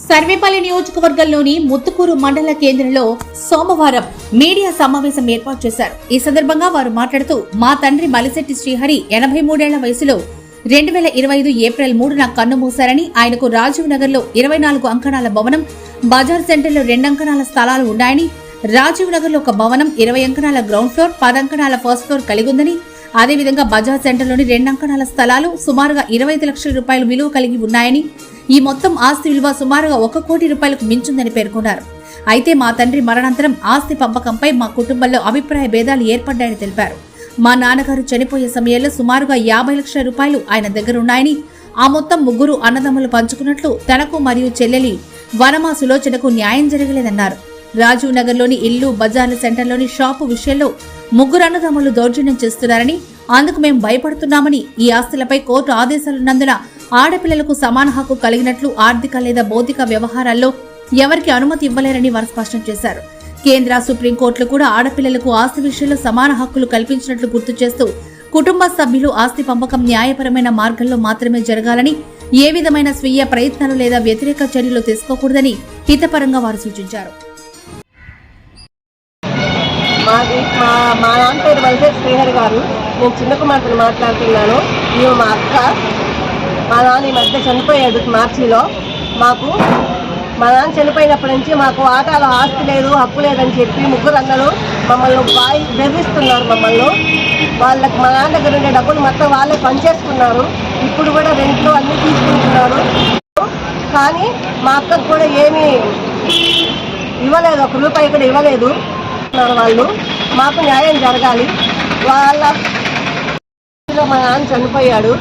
సర్వేపల్లి నియోజకవర్గంలోని ముత్తుకూరు మండల కేంద్రంలో సోమవారం మీడియా సమావేశం ఏర్పాటు చేశారు. ఈ సందర్భంగా వారు మాట్లాడుతూ మా తండ్రి మలిశెట్టి శ్రీహరి ఎనభై మూడేళ్ళ వయసులో రెండు వేల ఇరవై ఐదు ఏప్రిల్ మూడున కన్నుమూశారని ఆయనకు రాజీవ్ నగర్లో ఇరవై నాలుగు అంకణాల భవనం బజార్ సెంటర్లో రెండు అంకణాల స్థలాలు ఉన్నాయని రాజీవ్ నగర్లో ఒక భవనం ఇరవై అంకణాల గ్రౌండ్ ఫ్లోర్ పది అంకణాల ఫస్ట్ ఫ్లోర్ కలిగి ఉందని అదేవిధంగా బజాజ్ సెంటర్లోని రెండు అంకణాల స్థలాలు సుమారుగా ఇరవై ఐదు లక్షల రూపాయలు విలువ కలిగి ఉన్నాయని ఈ మొత్తం ఆస్తి విలువ సుమారుగా ఒక కోటి రూపాయలకు మించుందని పేర్కొన్నారు. అయితే మా తండ్రి మరణాంతరం ఆస్తి పంపకంపై మా కుటుంబంలో అభిప్రాయ భేదాలు ఏర్పడ్డాయని తెలిపారు. మా నాన్నగారు చనిపోయే సమయంలో సుమారుగా యాభై లక్షల రూపాయలు ఆయన దగ్గర ఉన్నాయని ఆ మొత్తం ముగ్గురు అన్నదమ్ములు పంచుకున్నట్లు తనకు మరియు చెల్లెలి వనమా సులోచనకు న్యాయం జరగలేదన్నారు. రాజీవ్ నగర్లోని ఇల్లు బజార్ల సెంటర్లోని షాపు విషయంలో ముగ్గురు అన్నదమ్ములు దౌర్జన్యం చేస్తున్నారని అందుకు మేము భయపడుతున్నామని ఈ ఆస్తులపై కోర్టు ఆదేశాలున్నందున ఆడపిల్లలకు సమాన హక్కు కలిగినట్లు ఆర్థిక లేదా భౌతిక వ్యవహారాల్లో ఎవరికి అనుమతి ఇవ్వలేరని వారు స్పష్టం చేశారు. కేంద్ర సుప్రీంకోర్టులు కూడా ఆడపిల్లలకు ఆస్తి విషయంలో సమాన హక్కులు కల్పించినట్లు గుర్తు చేస్తూ కుటుంబ సభ్యులు ఆస్తి పంపకం న్యాయపరమైన మార్గంలో మాత్రమే జరగాలని ఏ విధమైన స్వీయ ప్రయత్నాలు లేదా వ్యతిరేక చర్యలు తీసుకోకూడదని హితపరంగా వారు సూచించారు. మాది మా మా నాన్న పేరు వైజాగ్ శ్రీహరి గారు నేను చిన్న కుమార్తెను మాట్లాడుతున్నాను. ఈమె మా అక్క. మా నాన్న ఈ మధ్య చనిపోయాడు మార్చిలో. మాకు మా నాన్న చనిపోయినప్పటి నుంచి మాకు ఆటాలో ఆస్తి లేదు హక్కు లేదని చెప్పి ముగ్గురు అందరూ మమ్మల్ని బాయి బెదిరిస్తున్నారు మమ్మల్ని. వాళ్ళకి మా నాన్న దగ్గర ఉండే డబ్బులు మొత్తం వాళ్ళే పనిచేసుకున్నారు ఇప్పుడు కూడా రెంట్లు అన్నీ తీసుకుంటున్నారు. కానీ మా అక్కకు కూడా ఏమీ ఇవ్వలేదు ఒక రూపాయి కూడా ఇవ్వలేదు. వాళ్ళు. మాకు న్యాయం జరగాలి. వాళ్ళ మా నాన్న చనిపోయాడు.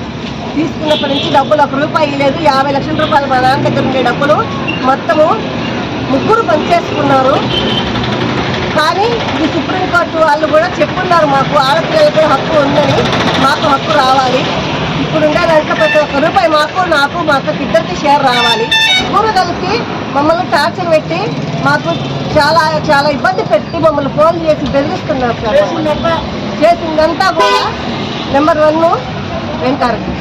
తీసుకున్నప్పటి నుంచి డబ్బులు ఒక రూపాయి లేదు యాభై లక్షల రూపాయలు మా నాన్న దగ్గర ఉండే డబ్బులు మొత్తము ముగ్గురు పనిచేసుకున్నారు. కానీ ఇది సుప్రీంకోర్టు వాళ్ళు కూడా చెప్పున్నారు మాకు ఆడపిల్లలకి హక్కు ఉందని మాకు హక్కు రావాలి. ఇప్పుడు ఉండేదాంట్లో ప్రతి ఒక్క రూపాయి మాకు నాకు మా అక్కకి ఇద్దరికి షేర్ రావాలి. ముగ్గురు కలిసి మమ్మల్ని టార్చర్ పెట్టి మాకు చాలా చాలా ఇబ్బంది పెట్టి మమ్మల్ని ఫోన్ చేసి బెదిరిస్తున్నారు సార్. చేసిందంతా? కూడా నెంబర్ వన్ వెంటారెడ్డి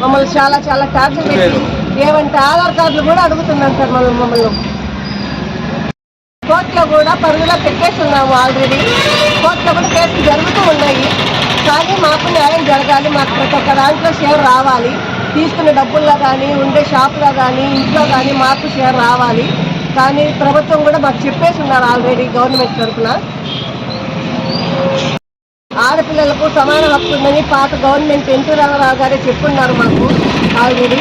మమ్మల్ని చాలా చాలా టార్చర్ పెట్టి ఏమంటే ఆధార్ కార్డులు కూడా అడుగుతున్నాం సార్ మమ్మల్ని మమ్మల్ని. కోర్టులో కూడా పరుగులో పెట్టేసి ఉన్నాము ఆల్రెడీ కోర్టులో కూడా కేసులు జరుగుతూ ఉన్నాయి. కానీ మాకు న్యాయం జరగాలి. మాకు ప్రతి ఒక్క దాంట్లో షేర్ రావాలి. తీసుకునే డబ్బుల్లో కానీ ఉండే షాపులో కానీ ఇంట్లో కానీ మాకు షేర్ రావాలి. కానీ ప్రభుత్వం కూడా మాకు చెప్పేసి ఉన్నారు ఆల్రెడీ గవర్నమెంట్ తరఫున. ఆడపిల్లలకు సమాన హక్కు ఉందని పాత గవర్నమెంట్ ఎన్టీ రామారావు గారే చెప్పున్నారు మాకు ఆల్రెడీ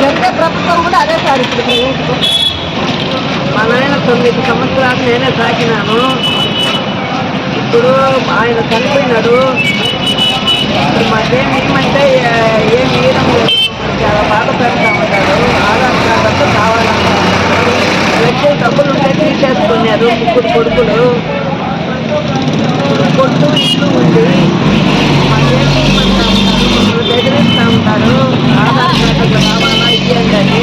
జరిగే ప్రభుత్వం కూడా అదే సార్ ఇప్పుడు మా నాయన తొమ్మిది సంవత్సరాలు నేనే సాకినాను ఇప్పుడు ఆయన చనిపోయినాడు. ఇప్పుడు మాకేం ఏమంటే ఏం వేయడం లేదు. చాలా బాధ పెడతా ఆధార్ కార్డు కావాలంటారు ఎక్కువ డబ్బులు ఉంటే తీసేసుకున్నారు ముగ్గురు కొడుకులు. కొట్టు ఇల్లు ఉంది. మాకేం ఇవ్వమంటా ఉంటారు మమ్మల్ని బెదిరిస్తూ ఉంటారు ఆధార్ కార్డు కావాలా ఇవ్వండి అని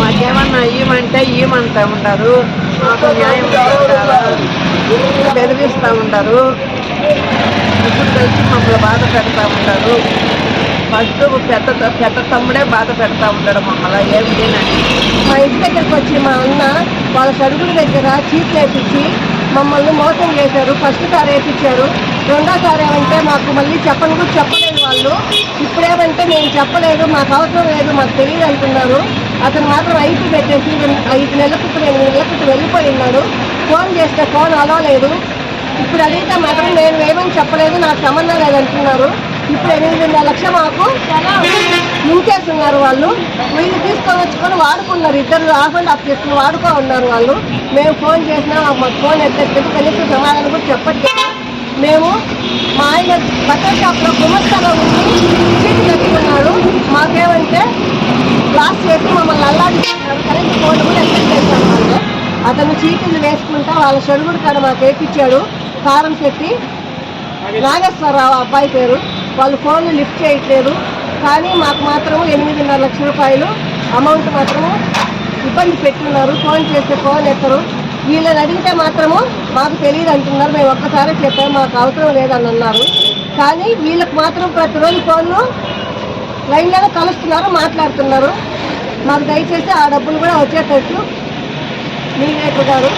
మాకేమన్నా ఇవ్వమంటే ఇవ్వమంటా ఉంటారు మాకు న్యాయం బెదిరిస్తూ ఉంటారు ఇప్పుడు కలిసి మమ్మల్ని బాధ పెడతా ఉంటారు ఫస్ట్ పెద్ద పెద్ద తమ్ముడే బాధ పెడతా ఉంటాడు మమ్మల్ని ఏం మా ఇంటి దగ్గరికి వచ్చి మా అన్న వాళ్ళ సరుకుల దగ్గర చీట్లు వేపించి మమ్మల్ని మోసం చేశారు ఫస్ట్ సారి వేపించారు. రెండోసారి ఏమంటే మాకు మళ్ళీ చెప్పను కూడా చెప్పలేదు వాళ్ళు. ఇప్పుడేమంటే నేను చెప్పలేదు మాకు అవసరం లేదు మాకు తెలియదు అంటున్నారు. అతను మాత్రం ఐటీ పెట్టేసి ఐదు నెలల క్రితం ఎనిమిది నెలల క్రితం వెళ్ళిపోయి ఉన్నాడు. ఫోన్ చేస్తే ఫోన్ అలవలేదు ఇప్పుడు అడిగితే మాత్రం నేను ఏమని చెప్పలేదు నాకు సంబంధం లేదంటున్నారు. ఇప్పుడు ఎనిమిదిన్నర లక్ష మాకు. నింపేస్తున్నారు వాళ్ళు. వీళ్ళు తీసుకొని వచ్చుకొని వాడుకున్నారు. ఇద్దరు ఆఫ్ అండ్ ఆఫ్ చేసుకుని వాడుకో ఉన్నారు వాళ్ళు. మేము ఫోన్ చేసినా మాకు ఫోన్ ఎత్తట్లేదు కనీసం సమాధానం కూడా చెప్పట్లేదు. మేము మా ఆయన బట్టల షాప్లో గుమస్తలో ఉండి చీటి కట్టుకున్నాడు. మాకేమంటే క్లాస్ చేసి మమ్మల్ని అల్లాడి కరెంట్ ఫోన్ కూడా ఎత్తట్ చేశారు వాళ్ళు అతను చీటీలు వేసుకుంటా వాళ్ళ షడుగుడు కాడ మాకు వేపించాడు. కారం పెట్టి నాగేశ్వరరావు అబ్బాయి పేరు. వాళ్ళు ఫోన్లు లిఫ్ట్ చేయట్లేదు. కానీ మాకు మాత్రం ఎనిమిదిన్నర లక్షల రూపాయలు అమౌంట్ మాత్రము ఇబ్బంది పెట్టున్నారు. ఫోన్ చేస్తే ఫోన్ ఎత్తరు. వీళ్ళని అడిగితే మాత్రము మాకు తెలియదు అంటున్నారు. మేము ఒక్కసారి చెప్పాము మాకు అవసరం లేదని అన్నారు. కానీ వీళ్ళకి మాత్రం ప్రతిరోజు ఫోన్లు లైన్లోనే కలుస్తున్నారు మాట్లాడుతున్నారు. మాకు దయచేసి ఆ డబ్బులు కూడా వచ్చేటట్టు మీడియేటర్ గారు